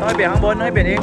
ต้องให้เปลี่ยนข้างบนต้องให้เปลี่ยนเอง